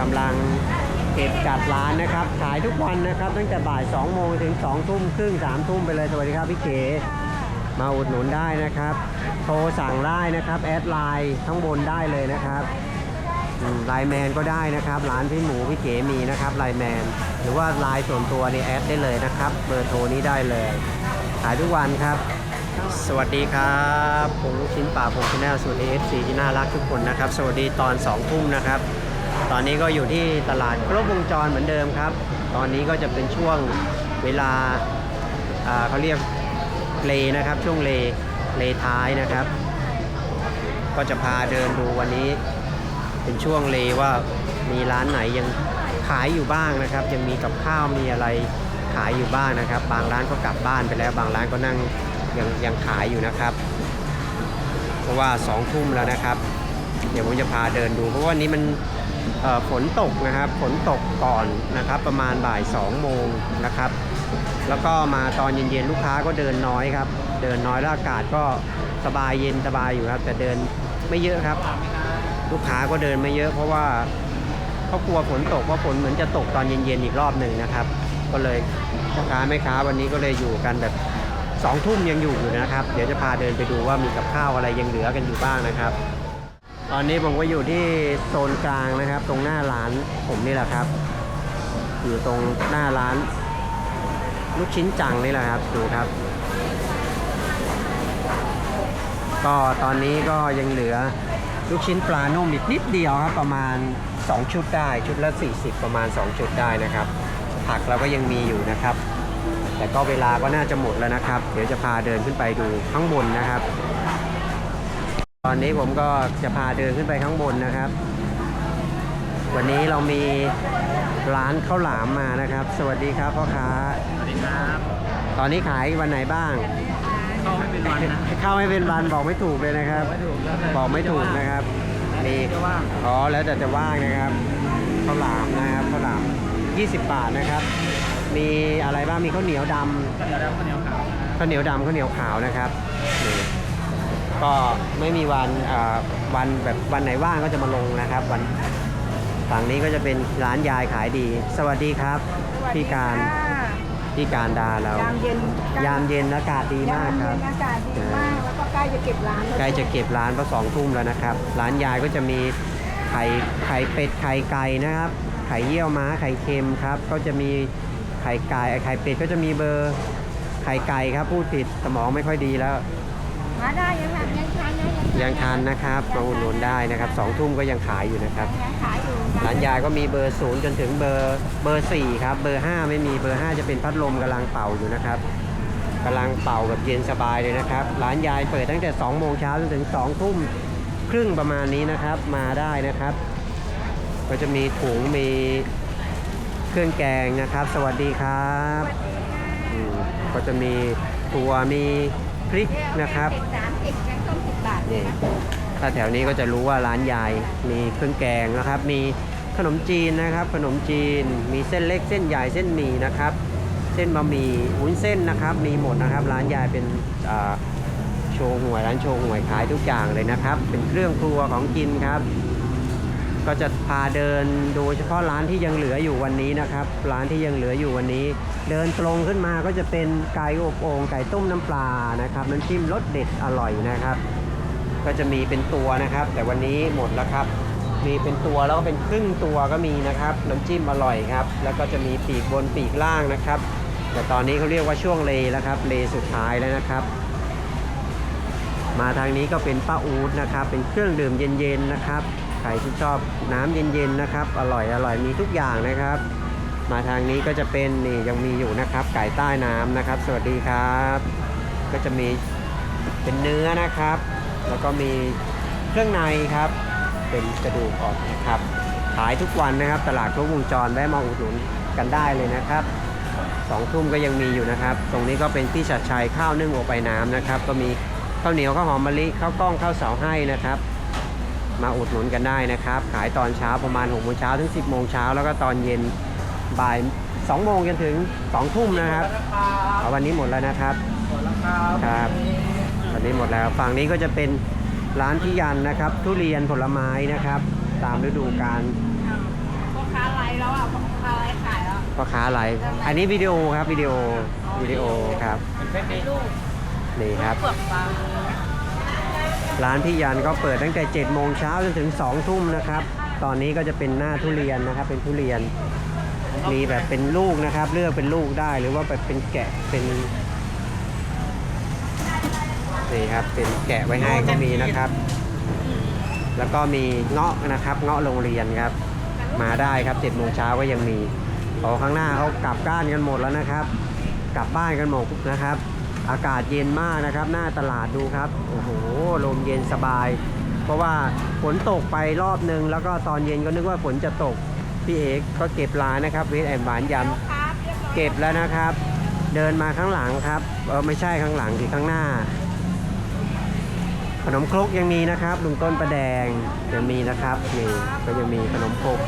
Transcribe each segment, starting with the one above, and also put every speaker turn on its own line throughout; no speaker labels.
กำลังเก็บจัดร้านนะครับ ขายทุกวันนะครับตั้งแต่บ่าย 2 โมงถึง 2 ทุ่มครึ่ง 3 ทุ่มไปเลย สวัสดีครับพี่เก๋มาอุดหนุนได้นะครับ โทรสั่งได้นะครับ แอดไลน์ข้างบนได้เลยนะครับไลน์แมนก็ได้นะครับร้านพี่หมูพี่เก๋มีนะครับไลน์แมน หรือว่าไลน์ส่วนตัวนี่แอดได้เลยนะครับ เบอร์โทรนี้ได้เลย ขายทุกวันครับ สวัสดีครับผมลูกชิ้นป่าผมชแนลสวัสดีเอฟซีที่น่ารักทุกคนนะครับ สวัสดีตอน2ทุ่มนะครับ ตอนนี้ก็อยู่ที่ตลาดครบวงจรเหมือนเดิมครับ ตอนนี้ก็จะเป็นช่วงเวลาเขาเรียกเลนะครับ ช่วงเลเลท้ายนะครับ ก็จะพาเดินดูวันนี้ เป็นช่วงเลว่ามีร้านไหนยังขายอยู่บ้างนะครับ ยังมีกับข้าวมีอะไรขายอยู่บ้างนะครับ บางร้านก็กลับบ้านไปแล้ว บางร้านก็นั่งยังยังขายอยู่นะครับ เพราะว่าสองทุ่มแล้วนะครับ เดี๋ยวผมจะพาเดินดู เพราะว่านี้มัน ฝนตกนะครับฝนตกก่อนนะครับประมาณบ่าย2โมงนะครับแล้วก็มาตอนเย็นๆลูกค้าก็เดินน้อยครับ เดินน้อยแล้วอากาศก็สบายเย็นสบายอยู่ครับ แต่เดินไม่เยอะครับ ลูกค้าก็เดินไม่เยอะเพราะว่าเขากลัวฝนตกเพราะฝนเหมือนจะตกตอนเย็นๆอีกรอบหนึ่งนะครับ ก็เลยพ่อค้าแม่ค้าวันนี้ก็เลยอยู่กันแบบสองทุ่มยังอยู่อยู่นะครับ เดี๋ยวจะพาเดินไปดูว่ามีกับข้าวอะไรยังเหลือกันอยู่บ้างนะครับ ตอนนี้ผมก็อยู่ที่โซนกลางนะครับ ตรงหน้าร้านผมนี่แหละครับ อยู่ตรงหน้าร้าน ลูกชิ้นจังนี่แหละครับดูครับ ก็ตอนนี้ก็ยังเหลือลูกชิ้นปลานุ่มอีกนิดเดียวครับ ประมาณ 2 ชุดได้ชุดละ 40 ประมาณ 2 ชุดได้นะครับ ผักเราก็ยังมีอยู่นะครับ แต่ก็เวลาก็น่าจะหมดแล้วนะครับ เดี๋ยวจะพาเดินขึ้นไปดูข้างบนนะครับ ตอนนี้ผมก็จะพาเดินขึ้นไปข้างบนนะครับ วันนี้เรามีร้านข้าวหลามมานะครับ สวัสดีครับพ่อค้า
สวัสดีครับ
ตอนนี้ขายวันไหนบ้าง
เข้าไม่เป็นวันนะ
เข้าไม่เป็นวันบอกไม่ถูกเลยนะครับ
ไม่ถูกแล้วแต่
บอกไม่ถูกนะครับมี
จะว่าง
อ๋อแล้วแต่จะว่างนะครับข้าวหลามนะครับข้าวหลาม 20 บาทนะครับ มีอะไรบ้างมีข้าวเหนียวดำ
ข้าวเหนียวดำข้าวเหนียวขาว
ข้าวเหนียวดำข้าวเหนียวขาวนะครับนี่ ก็ไม่มีวันอ่าวันแบบวันไหนว่างก็จะมาลงนะครับ วันฝั่งนี้ก็จะเป็นร้านยายขายดี สวัสดีครับพี่การพี่การดาเรา
ยามเย็น
ยามเย็นอากาศดีมากครับ
ยามเย็นอากาศดีมากแล้วก็ใกล้จะเก็บร้านแล้ว
ใกล้จะเก็บร้านเพราะสองทุ่มแล้วนะครับ ร้านยายก็จะมีไข่ไข่เป็ดไข่ไก่นะครับไข่เยี่ยวม้าไข่เค็มครับ ก็จะมีไข่ไก่ไข่เป็ดก็จะมีเบอร์ไข่ไก่ครับพูดผิดสมองไม่ค่อยดีแล้ว
มาได้ยังค่ะยังทานนะ
ยังทานนะครับมาอุดหนุนได้นะครับสองทุ่มก็ยังขายอยู่นะครับ
ยังขายอยู่
ร้านยายก็มีเบอร์ศูนย์จนถึงเบอร์เบอร์สี่ครับเบอร์ห้าไม่มีเบอร์ห้าจะเป็นพัดลมกำลังเป่าอยู่นะครับกำลังเป่าแบบเย็นสบายเลยนะครับร้านยายเปิดตั้งแต่2โมงเช้าจนถึง2ทุ่มครึ่งประมาณนี้นะครับมาได้นะครับ ก็จะมีถุงมีเครื่องแกงนะครับ สวัสดีครับอืมก็จะมีตัวมี พริกนะครับนี่ถ้าแถวนี้ก็จะรู้ว่าร้านยายมีเครื่องแกงนะครับ มีขนมจีนนะครับ ขนมจีน มีเส้นเล็กเส้นใหญ่เส้นหมี่นะครับ เส้นบะหมี่วุ้นเส้นนะครับ มีหมดนะครับ ร้านยายเป็นโชว์หวยร้านโชว์หวยขายทุกอย่างเลยนะครับ เป็นเครื่องครัวของกินครับ ก็จะพาเดินดยเฉพาะร้านที่ยังเหลืออยู่วันนี้นะครับ ร้านที่ยังเหลืออยู่วันนี้ เดินตรงขึ้นมาก็จะเป็นไก่อบโอ่งไก่ต้มน้ำปลานะครับน้ำจิ้มรสเด็ดอร่อยนะครับ ก็จะมีเป็นตัวนะครับ แต่วันนี้หมดแล้วครับ มีเป็นตัวแล้วก็เป็นครึ่งตัวก็มีนะครับ น้ำจิ้มอร่อยครับ แล้วก็จะมีปีกบนปีกล่างนะครับ แต่ตอนนี้เขาเรียกว่าช่วงเลแล้วครับ เลสุดท้ายแล้วนะครับมาทางนี้ก็เป็นป้าอูดนะครับ เป็นเครื่องดื่มเย็นๆนะครับ รที่ชอบน้ำเย็นๆนะครับ อร่อยอร่อยมีทุกอย่างนะครับ มาทางนี้ก็จะเป็นนี่ยังมีอยู่นะครับ ไก่ใต้น้ำนะครับ สวัสดีครับ ก็จะมีเป็นเนื้อนะครับ แล้วก็มีเครื่องในครับ เป็นกระดูกอ่อนนะครับขายทุกวันนะครับ ตลาดครบวงจรแวะมาอุดหนุนกันได้เลยนะครับสองทุ่มก็ยังมีอยู่นะครับ ตรงนี้ก็เป็นพี่ชัดชัยข้าวนึ่งอบไอน้ำนะครับ ก็มีข้าวเหนียวข้าวหอมมะลิข้าวกล้องข้าวเสาให้นะครับ มาอุดหนุนกันได้นะครับ ขายตอนเช้าประมาณ6โมงเช้าถึง 10โมงเช้าแล้วก็ตอนเย็นบ่าย2โมงจนถึง2ทุ่มนะครับเอาวันนี้หมดแล้วนะครับ
หมดแล้วครับ
ครับวันนี้หมดแล้วฝั่งนี้ก็จะเป็นร้านพี่ยันนะครับ ทุเรียนผลไม้นะครับ ตามฤดูกาล
แล้วอะอะไรขายแล้ว
พ่อค้าไลฟ์อันนี้วิดีโอครับวิดีโอวิดีโอครับ
เป็นเส้นนี้
ลูก
นี่ครับ
เปลือกบาง
ร้านพี่ยันก็เปิดตั้งแต่7โมงเช้าจนถึง2ทุ่มนะครับ ตอนนี้ก็จะเป็นหน้าทุเรียนนะครับ เป็นทุเรียน มีแบบเป็นลูกนะครับ เลือกเป็นลูกได้หรือว่าแบบเป็นแกะเป็นนี่ครับเป็นแกะไว้ให้ก็มีนะครับ แล้วก็มีเงาะนะครับ เงาะโรงเรียนครับ มาได้ครับ7โมงเช้าก็ยังมีพอข้างหน้าเขากลับก้านกันหมดแล้วนะครับ กลับบ้านกันหมดนะครับ อากาศเย็นมากนะครับ หน้าตลาดดูครับ โอ้โห ลมเย็นสบาย เพราะว่าฝนตกไปรอบนึง แล้วก็ตอนเย็นก็นึกว่าฝนจะตก พี่เอกก็เก็บร้านนะครับเวทแอนหวานย
ครับเรียบร้อยำ
เก็บแล้วนะครับ เดินมาข้างหลังครับ เออไม่ใช่ข้างหลังที่ข้างหน้า ขนมครกยังมีนะครับ ลุงต้นประแดงยังมีนะครับนี่ก็ยังมีขนมครก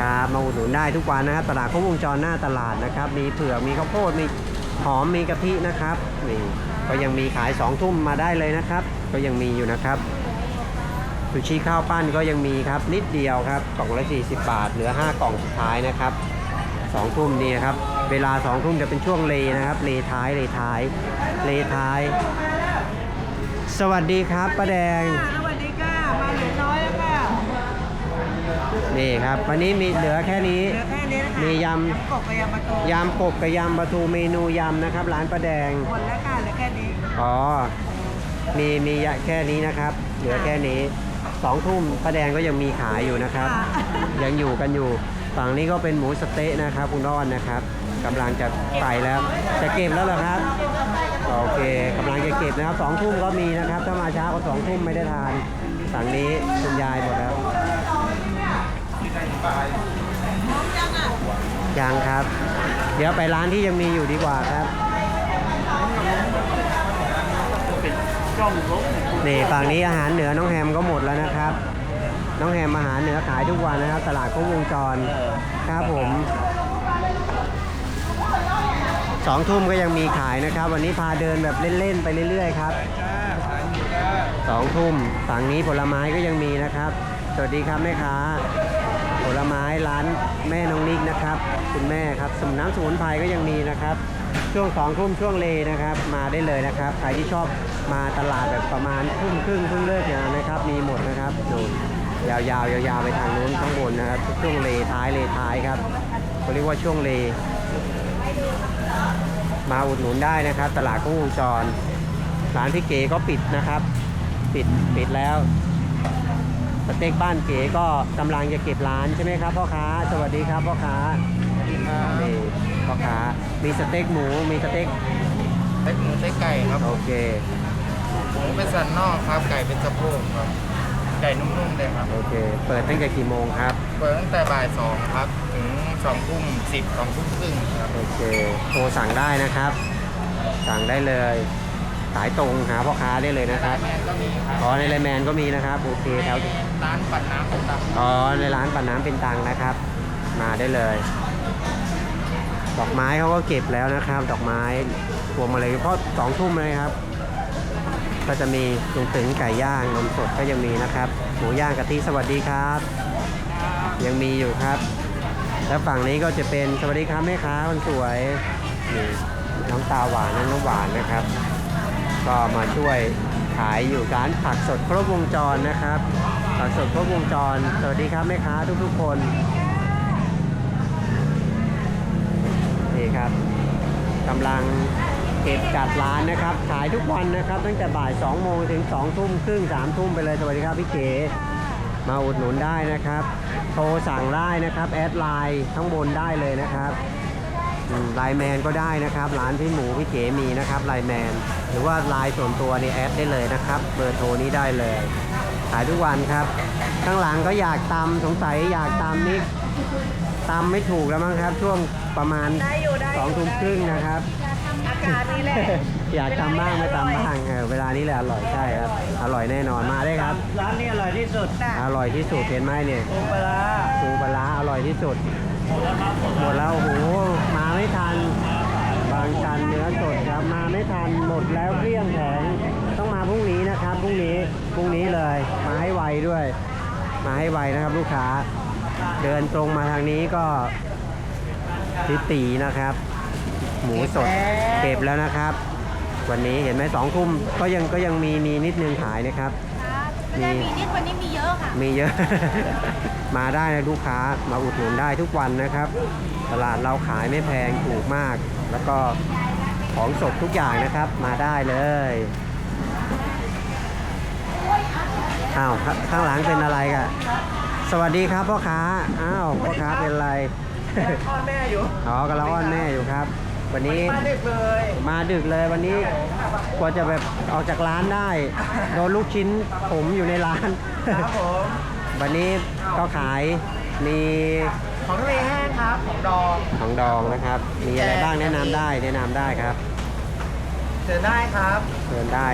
ครับมาอุดหนุนได้ทุกวันนะครับ ตลาดครบวงจรหน้าตลาดนะครับ มีเผือกมีข้าวโพดมี หอมมีกะทินะครับนี่ก็ยังมีขาย2ทุ่มมาได้เลยนะครับ ก็ยังมีอยู่นะครับซูชิข้าวปั้นก็ยังมีครับนิดเดียวครับกล่องละ40 บาท เหลือ 5 กล่องสุดท้ายนะครับสองทุ่มนี่ครับเวลาสองทุ่มจะเป็นช่วงเลนะครับ เลท้ายเลท้ายเลท้าย สวัสดีครับป้าแดง
สวัสดีค่ะ มาเหลือน้อยแล้วค่ะ
นี่ครับ วันนี้มีเหลือแค่นี้
เหลือแค่นี้นะคะ
มีย
กบกับยำปลาทูำ
ยำกบกับยำปลาทูเมนูยำนะครับ ร้านป้าแดง
หมดแล้วค่ะเหลือแค่นี้
อ๋อ มีมีแค่นี้นะครับ เหลือแค่นี้สองทุ่มป้าแดงก็ยังมีขายอยู่นะครับ
ค่ะ
ยังอยู่กันอยู่ ฝั่งนี้ก็เป็นหมูสะเต๊ะนะครับคุณอ้อนนะครับกำลังจะไปแล้ว จะเก็บแล้วเหรอครับ โอเคกำลังจะเก็บนะครับสองทุ่มก็มีนะครับ ถ้ามาช้ากว่าสองทุ่มไม่ได้ทาน ฝั่งนี้คุณยายหมดแล้ว ยังครับ เดี๋ยวไปร้านที่ยังมีอยู่ดีกว่าครับ
เป็นช่องรก
นี่ฝั่งนี้อาหารเหนือน้องแฮมก็หมดแล้วนะครับ น้องแฮมอาหารเหนือขายทุกวันนะครับ ตลาดครบวงจรครับผมสองทุ่มก็ยังมีขายนะครับ วันนี้พาเดินแบบเล่นๆไปเรื่อยๆครับสองทุ่มฝั่งนี้ผลไม้ก็ยังมีนะครับ สวัสดีครับแม่ค้า ผลไม้ร้านแม่น้องนิกนะครับ คุณแม่ครับสมุนน้ำสมุนไพรก็ยังมีนะครับ ช่วงสองทุ่มช่วงเลนะครับ มาได้เลยนะครับ ใครที่ชอบมาตลาดแบบประมาณทุ่มครึ่งเพิ่งเลิกงานนะครับ มีหมดนะครับดูยาวๆยาวๆไปทางนู้นข้างบนนะครับ ช่วงเลท้ายเลท้ายครับเขาเรียกว่าช่วงเล มาอุดหนุนได้นะครับ ตลาดกุ้งวงจรร้านพี่เก๋ก็ปิดนะครับ ปิดปิดแล้ว สเต็กบ้านเก๋ก็กำลังจะเก็บร้านใช่ไหมครับพ่อค้า สวัสดีครับพ่อค้านี่พ่อค้า มีสเต็กหมู มีสเต็ก
เต็กหมูเต็กไก่ครับ
โอเค
หมูเป็นสันนอกครับ ไก่เป็นสะโพกครับ ไก่นุ่มๆเลยครับ
โอเค เปิดตั้งแต่กี่โมงครับ
เปิดตั้งแต่บ่ายสองครับ ถึงสองทุ่มสิบสองทุ่มครึ่งครับ
โอเค โทรสั่งได้นะครับ สั่งได้เลย สายตรงหาพ่อค้าได้เลยนะครับ
แมนก็มีครับ
อ๋อในไลน์แมนก็มีนะครับโอเคแถว
ร้านปัดน้ำผมตัก
อ๋อในร้านปั่นน้ำเป็นตังนะครับ มาได้เลย ดอกไม้เขาก็เก็บแล้วนะครับ ดอกไม้พวงมาเลยเพราะสองทุ่มเลยครับ ก็จะมีลุงตึงไก่ย่างนมสดก็ยังมีนะครับหมูย่างกะทิสวัสดีครับ ยังมีอยู่ครับ แล้วฝั่งนี้ก็จะเป็นสวัสดีครับแม่ค้าคนสวยนี่น้องตาหวานน้องน้ำหวานนะครับ ก็มาช่วยขายอยู่ร้านผักสดครบวงจรนะครับ ผักสดครบวงจร สวัสดีครับแม่ค้าทุกๆคนนี่ครับกำลังเก็บจัดร้านนะครับ ขายทุกวันนะครับ ตั้งแต่บ่าย2โมงถึง2ทุ่มครึ่ง3ทุ่มไปเลย สวัสดีครับพี่เก๋มาอุดหนุนได้นะครับ โทรสั่งได้นะครับ แอดไลน์ข้างบนได้เลยนะครับ ไลน์แมนก็ได้นะครับ ร้านพี่หมูพี่เก๋มีนะครับไลน์แมน หรือว่าไลน์ส่วนตัวนี่แอดได้เลยนะครับ เบอร์โทรนี้ได้เลย ขายทุกวันครับ ข้างหลังก็อยากตำสงสัยอยากตำนี่ตำไม่ถูกแล้วมั้งครับ ช่วงประมาณ
ได้อยู่ได้
สองทุ่มครึ่งนะครับ
อากาศนี้แหละ
อยากตำบ้างไม่ตำบ้างเออเวลานี้แหละอร่อยใช่ครับ อร่อยแน่นอนมาได้ครับ
ร้านนี้อร่อยที่สุด
อร่อยที่สุดเห็นไหมเนี่ย
ปูปลาร้า
ปูปลาร้าอร่อยที่สุด หมดแล้วโอ้โหมาไม่ทัน บางชันเนื้อสดครับมาไม่ทันหมดแล้วเกลี้ยงแผงต้องมาพรุ่งนี้นะครับพรุ่งนี้พรุ่งนี้เลยมาให้ไวด้วย มาให้ไวนะครับลูกค้า เดินตรงมาทางนี้ก็ทิตีนะครับ หมูสดเก็บแล้วนะครับ วันนี้เห็นไหมสองทุ่มก็ยังก็ยังมีมีนิดนึงขายนะครับ มี
แต่มีนิดวันนี้มีเยอะค่ะ
มีเยอะ มาได้นะลูกค้ามาอุดหนุนได้ทุกวันนะครับ ตลาดเราขายไม่แพงถูกมาก แล้วก็ของสดทุกอย่างนะครับ มาได้เลยอ้าวข้ข้างหลังเป็นอะไรกันสวัสดีครับพ่อค้าอ้าวพ่อค้าเป็นอะไร
พ่อแม่อยู่
อ๋อกำลังอ้อนแม่อยู่ครับ วันนี้
มาเด็กเลย
มาดึกเลยวันนี้กว่าจะแบบ ออกจากร้านได้ โดนลูกชิ้นผมอยู่ในร้าน
ครับผม
วันนี้ก็ขายมี
ของทะเลแห้งครับของดอง
ของดองนะครับ มีอะไรบ้างแนะนำได้แนะนำได้ครับ
เจอได้ครับ
เชิญได้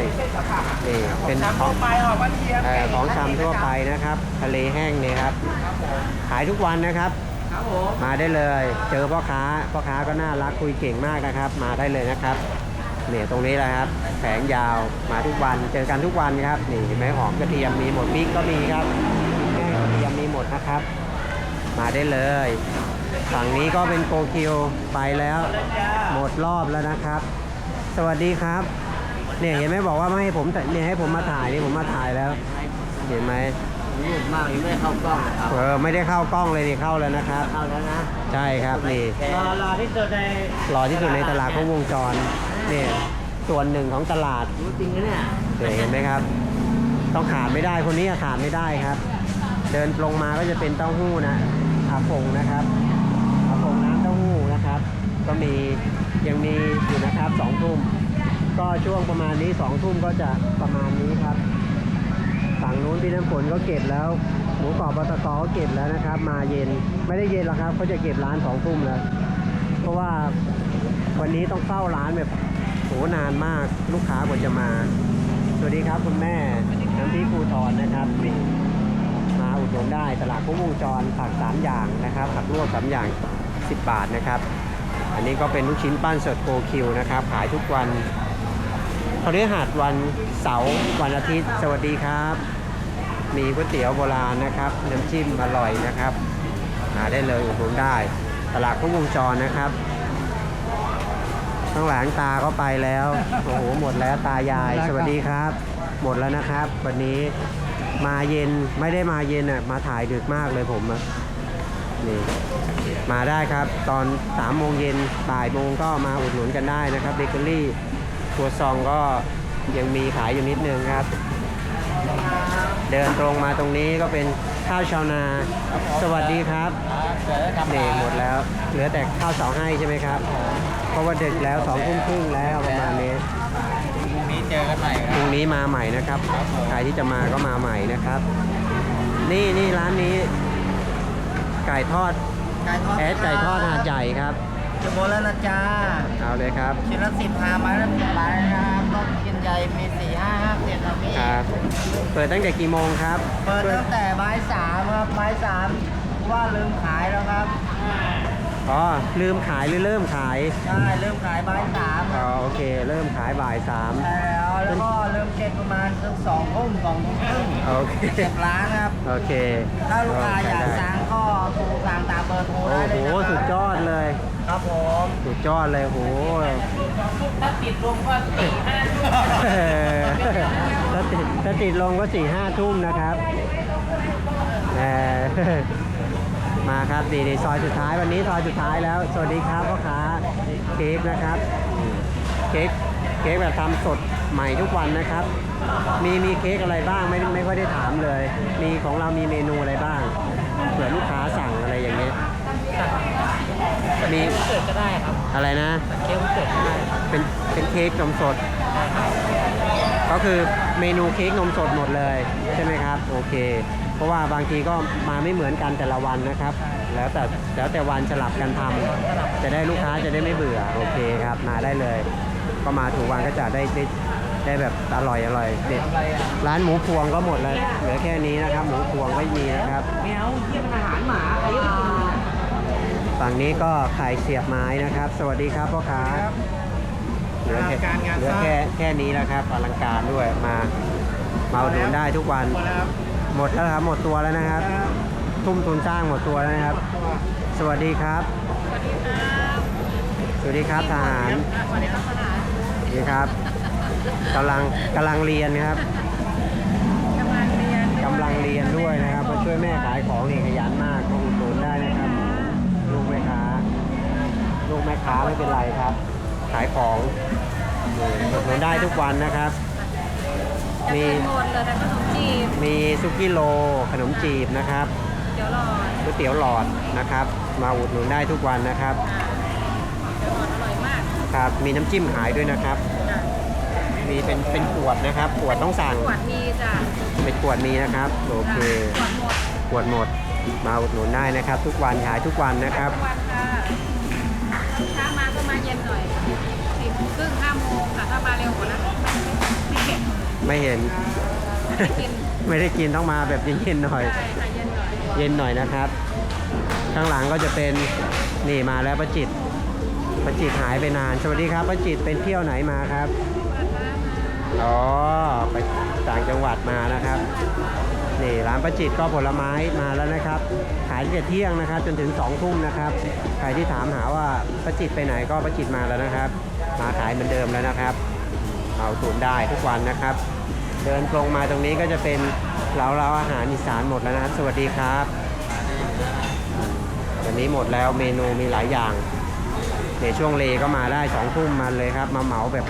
นี่เป็น
น้ำ
ขอ
ทั่
ง
วไปหอมกระเทียม
เอ่อของชำทั่วไปนะครับ ทะเลแห้งนี่ครับ ขายทุกวันนะครับ
ครับผม
มาได้เลย เจอพ่อค้า พ่อค้าก็น่ารักคุยเก่งมากนะครับ มาได้เลยนะครับ เนี่ยตรงนี้แหละครับแผงยาวมาทุกวันเจอกันทุกวันครับนี่เห็นไหมหอมกระเทียมมีหมดพริกก็มีครับแห้งกระเทียมมีหมดนะครับ มาได้เลย ฝั่งนี้ก็เป็นโกคิวไปแล้ว หมดรอบแล้วนะครับ สวัสดีครับเนี่ยเห็นไหมบอกว่าไม่ให้ผมถ่ายเนี่ยให้ผมมาถ่ายนี่ผมมาถ่ายแล้ว เห็นไหม
รูปมากยังไม่ได้เข้ากล้องครับ
เออไม่ได้เข้ากล้องเลยนี่เข้าแล้วนะครับ
เข้าแล้วนะ
ใช่ครับนี่
รอรอที่สุดใน
หล่อที่สุดในตลาดครบวงจร นี่ส่วนหนึ่งของตลาด
รู้จริงนะเนี่ย
เดี๋ยวเห็นไหมครับ ต้องขาดไม่ได้คนนี้อะขาดไม่ได้ครับ เดินลงมาก็จะเป็นเต้าหู้นะอาผงนะครับอาผงน้ำเต้าหู้นะครับ ก็มียังมีอยู่นะครับสองทุ่มก็ช่วงประมาณนี้สองทุ่มก็จะประมาณนี้ครับฝั่งนู้นพี่น้ำฝนก็เก็บแล้ว หมูกรอบปตกก็เก็บแล้วนะครับ มาเย็นไม่ได้เย็นหรอกครับเขาจะเก็บร้านสองทุ่มแล้ว เพราะว่าวันนี้ต้องเฝ้าร้านแบบโห นานมากลูกค้ากว่าจะมา สวัสดีครับคุณแม่น้ำพริกภูทรนนะครับมาอุดหนุนได้ตลาดครบวงจรผักสามอย่างนะครับผักลวกสามอย่าง10บาทนะครับ อันนี้ก็เป็นลูกชิ้นปั้นสดโกคิวนะครับ ขายทุกวันพฤหัสวันเสาร์วันอาทิตย์ สวัสดีครับ มีก๋วยเตี๋ยวโบราณนะครับ น้ำจิ้มอร่อยนะครับหาได้เลยอุดหนุนได้ ตลาดครบวงจรนะครับ ข้างหลังตาก็ไปแล้ว โอ้โห หมดแล้วตายาย สวัสดีครับ หมดแล้วนะครับ วันนี้มาเย็นไม่ได้มาเย็นอะ มาถ่ายดึกมากเลยผมอะนี่มาได้ครับ ตอน3ามโมงเย็นบ่ายโมงก็มาอุดหนุนกันได้นะครับเบเกอรี่ตัวซองก็ยังมีขายอยู่นิดนึงครับ เดินตรงมาตรงนี้ก็เป็นข้าวชาวนา สวัสดีครับ
เจอกับ
นี่หมดแล้ว เหลือแต่ข้าวเสาให้ใช่ไหมครับ เพราะว่าดึกแล้วสองทุ่มครึ่งแล้วประมาณนี้
พรุ่งนี้เจอกันใหม่ค
พ
รับ
รุ่งนี้มาใหม่นะครับ ใครที่จะมาก็มาใหม่นะครับ นี่นี่ร้านนี้ ไก่ทอด
ไก่ทอด
แอดไก่ทอดหาดใหญ่ครับ
จะหมดแล้วนะจ้า
เอาเลยครับ
ชิ้นละสิบห้าไม้ละสิบบาทนะครับต้นกินใหญ่มีสี่ห้าห้าเจ็ดนะพี่
ครับ เปิดตั้งแต่กี่โมงครับ
เปิดตั้งแต่บ่ายสามครับบ่ายสามว่าลืมขายแล้วครับ
อ๋อลืมขายหรือเริ่มขาย
ใช่เริ่มขายบ่ายสามค
อ๋อ
รับ
โอเค เริ่มขายบ่ายสาม
ใช่แล้วแล้วก็เริ่มเก็บประมาณสักสองทุ่มสองทุ่มครึ่ง
โอเค
เก็บร้านครับ
โอเค
ถ้าลูกค้าอยาก
ได้
สั่ง ก็โทรสั่งตามเบอร์โทร
โอ้
ได้
โห
เลยนะครับ
สุดยอดเลย
ครับผม
สุดยอดเลยโห
ถ้าติดลงก็สี่ห้า
ถ้าติดถ้าติดลงก็สี่ห้าทุ่มนะครับแหมมาครับดีในซอยสุดท้ายวันนี้ซอยสุดท้ายแล้ว สวัสดีครับพ่อค้าเค้กนะครับ เค้กเค้กแบบทำสดใหม่ทุกวันนะครับ มีมีเค้กอะไรบ้างไม่ไม่ค่อยได้ถามเลย มีของเรามีเมนูอะไรบ้าง เผื่อลูกค้าสั่งอะไรอย่างเงี้ยมี
เกิดก็ได้ครับ
อะไรนะ
เค้กเกิดก็ได้
เป็นเป็นเค้กนมสด ก็คือเมนูเค้กนมสดหมดเลยใช่ไหมครับ โอเค เพราะว่าบางทีก็มาไม่เหมือนกันแต่ละวันนะครับ แล้วแต่แล้วแต่วันสลับกันทำจะได้ลูกค้าจะได้ไม่เบื่อ โอเคครับ มาได้เลย ก็มาถูกวันก็จะได้ได้ ได้แบบอร่อยอร่อยเด็ดร้านหมูพวงก็หมดเลยเหลือแค่นี้นะครับ หมูพวงไม่มีนะครับ
แมวเยี่ยมอาหารหมาใครก็กิน
ฝั่งนี้ก็ไข่เสียบไม้นะครับ สวัสดีครับพ่อค้าเหลือแค่
อลังการงาน
เหลือ
สร้าง
แค่แค่นี้แล้วครับอลังการด้วยมามาอุดหนุนได้ทุกวัน
หมดแล้วครับ
หมดแล้วครับหมดตัวแล้วนะครับ
ครับ
ทุ่มทุนสร้างหมดตัวแล้วนะครับ สวัสดีครับ สวัสดีครับทหาร
สวัสดีครับทหาร
สวัสดีครับ กำลังกำลังเรียนครับ
กำลังเรียน
กำลังเรียนด้วยนะครับมาช่วยแม่ขายของนี่ขยันมากมาอุดหนุนได้นะครับลูกแม่ค้าลูกแม่ค้าไม่เป็นไรครับ ขายของนี่อุดหนุนได้ทุกวันนะครับมี
หมดเลยแต่ขนมจีบ
มีซุกี้โลขนมจีบนะครับ
เดี๋ยวรอ
ก๋วยเตี๋ยวหลอดนะครับ มาอุดหนุนได้ทุกวันนะครับ
เดี๋ยวรออร่อยมาก
ครับมีน้ำจิ้มขายด้วยนะครับ มีเป็นเป็นขวดนะครับขวดต้องสั่ง
ขวดมีจ้ะ
เป็นขวดมีนะครับโอเค
ขวดหมด
ขวดหมดมาอุดหนุนได้นะครับ ทุกวันขายทุกวันนะครับ
ทุกวันค่ะถ้ามาก็มาเย็นหน่อยสี่โมงครึ่งห้าโมงค่ะถ้ามาเร็วกว่านั้นไม่เก็บ
ไม่เห็น
ไม่กิน
ไม่ได้กินต้องมาแบบเย็นๆหน่อย
ใช่ค่ะเย็นหน่อย
เย็นหน่อยนะครับ ข้างหลังก็จะเป็นนี่มาแล้วประจิตประจิตหายไปนาน สวัสดีครับประจิตเป็นเที่ยวไหนมาครับ อ๋อไปต่างจังหวัดมานะครับนี่ร้านประจิตก็ผลไม้มาแล้วนะครับ ขายตั้งแต่เที่ยงนะครับ จนถึง2องทุ่มนะครับใครที่ถามหาว่าประจิตไปไหนก็ประจิตมาแล้วนะครับ มาขายเหมือนเดิมแล้วนะครับ เอาตุนได้ทุกวันนะครับ เดินตรงมาตรงนี้ก็จะเป็นเหลาเราอาหารอีสานหมดแล้วนะครับ สวัสดีครับวันนี้หมดแล้วเมนูมีหลายอย่างในช่วงเลก็มาได้สองทุ่มมาเลยครับ มาเหมาแบบ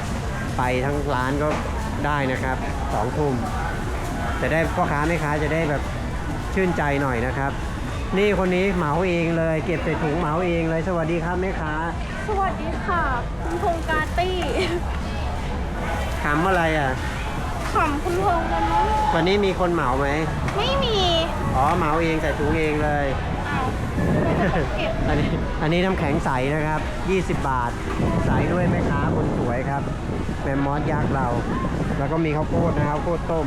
ไปทั้งร้านก็ ได้นะครับสองทุ่มจะได้พ่อค้าแม่ค้าจะได้แบบชื่นใจหน่อยนะครับ นี่คนนี้เหมาเองเลย เก็บใส่ถุงเหมาเองเลยสวัสดีครับแม่ค้า
สวัสดีค่ะคุณพงษ์กาตี้
ขำอะไรอะ
ขำคุณพงษ์กันมั้ง
วันนี้มีคนเหมาไหม
ไม่มี
อ๋อเหมาเองใส่ถุงเองเลย
เอาเก็บ
อันนี้อันนี้น้ำแข็งใสนะครับ 20 บาท ใสด้วยแม่ค้าคนสวยครับแมมมอสยักษ์เรา แล้วก็มีข้าวโพดนะครับข้าวโพดต้ม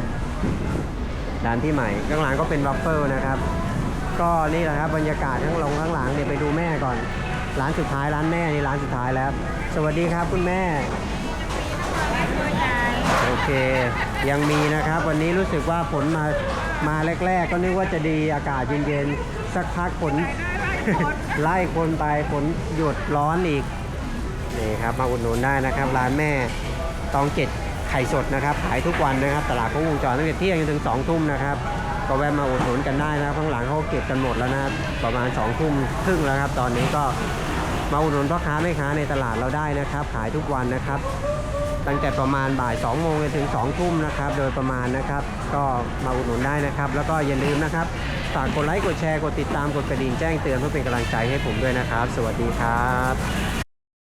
ร้านที่ใหม่ข้างหลังก็เป็นวัฟเฟิลนะครับ ก็นี่แหละครับบรรยากาศข้างหลงข้างหลังเดี๋ยวไปดูแม่ก่อน ร้านสุดท้ายร้านแม่นี่ร้านสุดท้ายแล้ว สวัสดีครับคุณแม่โอเค ยังมีนะครับ วันนี้รู้สึกว่าฝนมามาแรก ๆ ก็นึกว่าจะดีอากาศเย็นๆสักพักฝนไล่คนไปฝนหยุดร้อนอีกนี่ครับมาอุดหนุนได้นะครับ ร้านแม่ตองเจ็ด ไข่สดนะครับ ขายทุกวันนะครับ ตลาดครบวงจรตั้งแต่เที่ยงจนถึง2ทุ่มนะครับ ก็แวะมาอุดหนุนกันได้นะครับ ข้างหลังเขาเก็บกันหมดแล้วนะครับ ประมาณ2ทุ่มครึ่งแล้วครับ ตอนนี้ก็มาอุดหนุนพ่อค้าแม่ค้าในตลาดเราได้นะครับ ขายทุกวันนะครับ ตั้งแต่ประมาณบ่าย2โมงจนถึง2ทุ่มนะครับ โดยประมาณนะครับ ก็มาอุดหนุนได้นะครับ แล้วก็อย่าลืมนะครับ ฝากกดไลค์ กดแชร์ กดติดตาม กดกระดิ่งแจ้งเตือนเพื่อเป็นกำลังใจให้ผมด้วยนะครับ สวัสดีครับ